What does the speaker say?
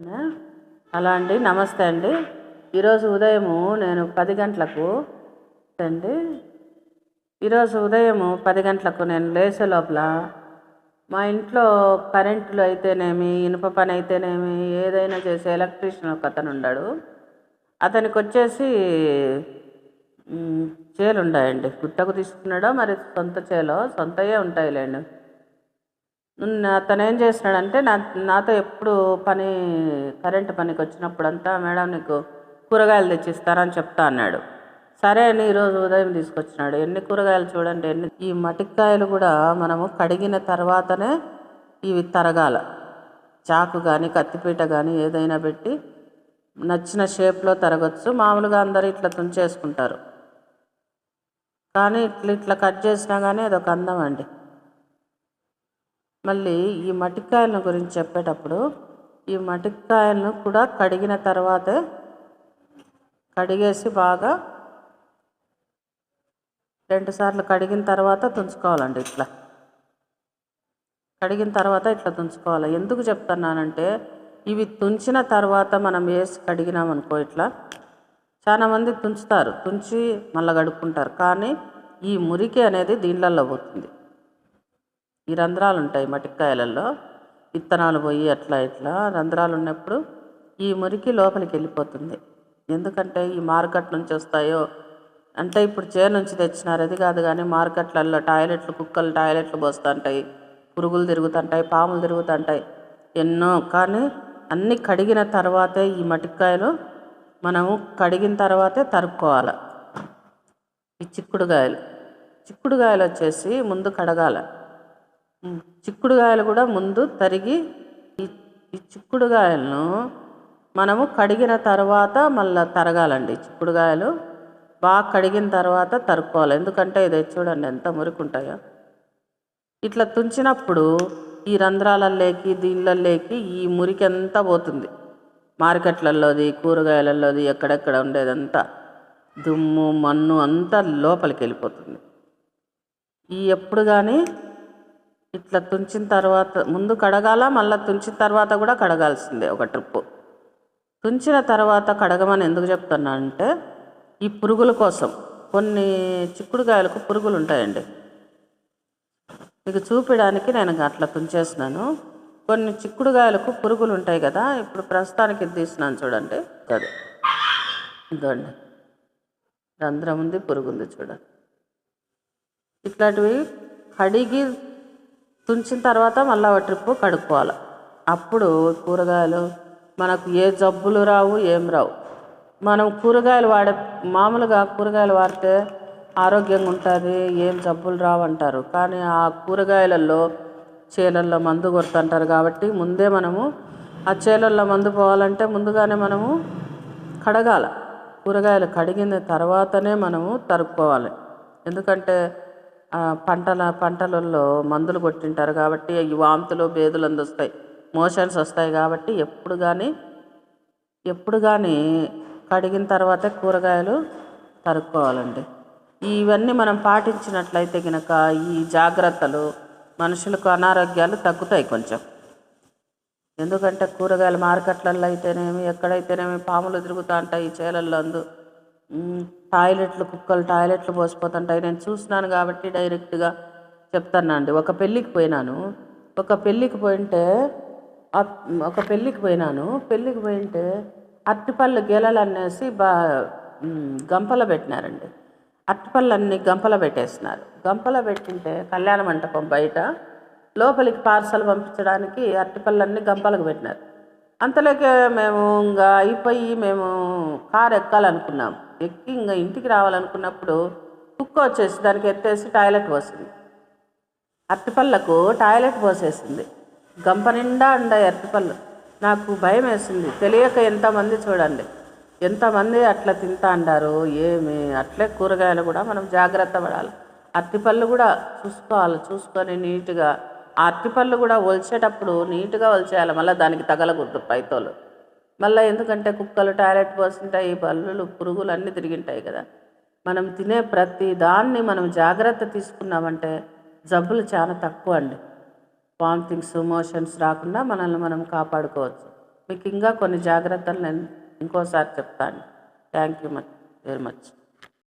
Hello అండి నమస్తే అండి. ఈరోజు ఉదయము నేను పది గంటలకు అండి ఈరోజు ఉదయము పది గంటలకు నేను లేచే లోపల మా ఇంట్లో కరెంటులు అయితేనేమి ఇనుప పని అయితేనేమి ఏదైనా చేసే ఎలక్ట్రీషియన్ ఒక అతను ఉన్నాడు అతనికి వచ్చేసి చేలు ఉన్నాయండి గుట్టకు తీసుకున్నాడో మరి సొంత చేలో సొంతయే ఉంటాయిలేండి. తను ఏం చేస్తున్నాడంటే నా నాతో ఎప్పుడు పని కరెంటు పనికి వచ్చినప్పుడంతా మేడం నీకు కూరగాయలు తెచ్చిస్తారని చెప్తా అన్నాడు. సరే అని ఈరోజు ఉదయం తీసుకొచ్చినాడు. ఎన్ని కూరగాయలు చూడండి ఎన్ని ఈ మటికాయలు కూడా మనము కడిగిన తర్వాతనే ఇవి తరగాల. చాకు కానీ కత్తిపీట కానీ ఏదైనా పెట్టి నచ్చిన షేప్లో తరగచ్చు. మామూలుగా అందరూ ఇట్లా తుంచేసుకుంటారు. కానీ ఇట్లా ఇట్లా కట్ చేసినా కానీ అదొక అందం అండి. మళ్ళీ ఈ మట్టికాయలను గురించి చెప్పేటప్పుడు ఈ మటికాయలను కూడా కడిగిన తర్వాతే కడిగేసి బాగా రెండు సార్లు కడిగిన తర్వాత తుంచుకోవాలండి ఇట్లా. కడిగిన తర్వాత ఇట్లా తుంచుకోవాలి. ఎందుకు చెప్తున్నానంటే ఇవి తుంచిన తర్వాత మనం వేసి కడిగినామనుకో ఇట్లా చాలామంది తుంచుతారు. తుంచి మళ్ళీ కడుక్కుంటారు. కానీ ఈ మురికి అనేది దీనిలలో పోతుంది. ఈ రంధ్రాలు ఉంటాయి మటిక్కాయలలో విత్తనాలు పోయి అట్లా ఇట్లా రంధ్రాలు ఉన్నప్పుడు ఈ మురికి లోపలికి వెళ్ళిపోతుంది ఎందుకంటే ఈ మార్కెట్ నుంచి వస్తాయో? అంటే ఇప్పుడు చేను నుంచి తెచ్చినారు. అది కాదు కానీ మార్కెట్లలో టాయిలెట్లు కుక్కలు టాయిలెట్లు పోస్తుంటాయి. పురుగులు తిరుగుతుంటాయి పాములు తిరుగుతుంటాయి. ఎన్నో. కానీ అన్నీ కడిగిన తర్వాతే ఈ మటికాయలు మనము కడిగిన తర్వాతే తరుక్కోవాలి. ఈ చిక్కుడుగాయలు. చిక్కుడుగాయలు వచ్చేసి ముందు కడగాలి. చిక్కుడుగాయలు కూడా ముందు తరిగి ఈ ఈ చిక్కుడుగాయలను మనము కడిగిన తర్వాత మళ్ళీ తరగాలండి. చిక్కుడుగాయలు బాగా కడిగిన తర్వాత తరుక్కోవాలి. ఎందుకంటే ఇది చూడండి ఎంత మురికి ఉంటాయో ఇట్లా తుంచినప్పుడు ఈ రంధ్రాలలోకి దీనిలలోకి ఈ మురికి అంతా పోతుంది. మార్కెట్లలోది కూరగాయలలోది ఎక్కడెక్కడ ఉండేదంతా దుమ్ము మన్ను అంతా లోపలికి వెళ్ళిపోతుంది. ఈ ఎప్పుడు కానీ ఇట్లా తుంచిన తర్వాత ముందు కడగాల మళ్ళీ తుంచిన తర్వాత కూడా కడగాల్సిందే ఒక ట్రిప్పు. తుంచిన తర్వాత కడగమని ఎందుకు చెప్తున్నా అంటే ఈ పురుగుల కోసం. కొన్ని చిక్కుడుకాయలకు పురుగులు ఉంటాయండి. మీకు చూపించడానికి నేను అట్లా తుంచేసినాను కొన్ని చిక్కుడుకాయలకు పురుగులు ఉంటాయి కదా ఇప్పుడు ప్రస్తుతానికి ఇది తీసినాను చూడండి. అదే. ఇదండి రంధ్రం ఉంది పురుగు ఉంది చూడండి. ఇట్లాంటివి కడిగి తుంచిన తర్వాత మళ్ళీ ఒక ట్రిప్పు కడుక్కోవాలి. అప్పుడు కూరగాయలు మనకు ఏ జబ్బులు రావు ఏం రావు. మనం కూరగాయలు వాడే మామూలుగా కూరగాయలు వాడితే ఆరోగ్యంగా ఉంటుంది ఏం జబ్బులు రావు అంటారు. కానీ ఆ కూరగాయలలో చేలల్లో మందు కొడుతుంటారు కాబట్టి ముందే మనము ఆ చేలల్లో మందు పోవాలంటే ముందుగానే మనము కడగాల. కూరగాయలు కడిగిన తర్వాతనే మనము తరుక్కోవాలి. ఎందుకంటే పంటల పంటలలో మందులు కొట్టింటారు కాబట్టి ఈ వాంతులు బేదులు అందొస్తాయి మోషన్స్ వస్తాయి కాబట్టి ఎప్పుడు కానీ ఎప్పుడు కానీ కడిగిన తర్వాతే కూరగాయలు తరుక్కోవాలండి. ఇవన్నీ మనం పాటించినట్లయితే గనక ఈ జాగ్రత్తలు మనుషులకు అనారోగ్యాలు తగ్గుతాయి కొంచెం. ఎందుకంటే కూరగాయల మార్కెట్లలో అయితేనేమి ఎక్కడైతేనేమి పాములు తిరుగుతూ ఉంటాయి ఈ చేలల్లో అందు. టాయిలెట్లు కుక్కలు టాయిలెట్లు పోసిపోతుంటాయి. నేను చూసినాను కాబట్టి డైరెక్ట్గా చెప్తానండి. ఒక పెళ్ళికి పోయినాను. ఒక పెళ్ళికి పోయింటే ఒక పెళ్ళికి పోయినాను. పెళ్ళికి పోయింటే అరటిపళ్ళు గెలలు అనేసి బా ఉమ్, గంపలో పెట్టినారండి. అరటిపళ్ళన్నీ అన్ని గంపలో పెట్టేసినారు. గంపలో పెట్టింటే కళ్యాణ మంటపం బయట లోపలికి పార్సల్ పంపించడానికి అరటిపళ్ళన్నీ గంపలకు పెట్టినారు. అంతలోకే మేము ఇంకా అయిపోయి మేము కారు ఎక్కాలనుకున్నాం. ఎక్కి ఇంకా ఇంటికి రావాలనుకున్నప్పుడు కుక్క వచ్చేసి దానికి ఎత్తేసి టాయిలెట్ పోసింది. అరటిపళ్ళకు టాయిలెట్ పోసేసింది. గంప నిండా ఉండే అరటిపళ్ళు. నాకు భయం వేసింది. తెలియక ఎంతమంది చూడండి. ఎంతమంది అట్లా తింటా అంటారు ఏమి? అట్లే కూరగాయలు కూడా మనం జాగ్రత్త పడాలి. అరటిపళ్ళు కూడా చూసుకోవాలి. చూసుకొని నీట్గా అరటిపళ్ళు కూడా ఒలిచేటప్పుడు నీట్గా ఒలిచేయాలి. మళ్ళీ దానికి తగలకూడదు పైతోలు. మళ్ళీ ఎందుకంటే కుక్కలు టాయిలెట్ పోస్తుంటాయి బల్లులు పురుగులు అన్నీ తిరిగింటాయి కదా. మనం తినే ప్రతి దాన్ని మనం జాగ్రత్త తీసుకున్నామంటే జబ్బులు చాలా తక్కువ అండి. వామిటింగ్స్ మోషన్స్ రాకుండా మనల్ని మనం కాపాడుకోవచ్చు. మీకు ఇంకా కొన్ని జాగ్రత్తలు నేను ఇంకోసారి చెప్తాను. Thank you much very much.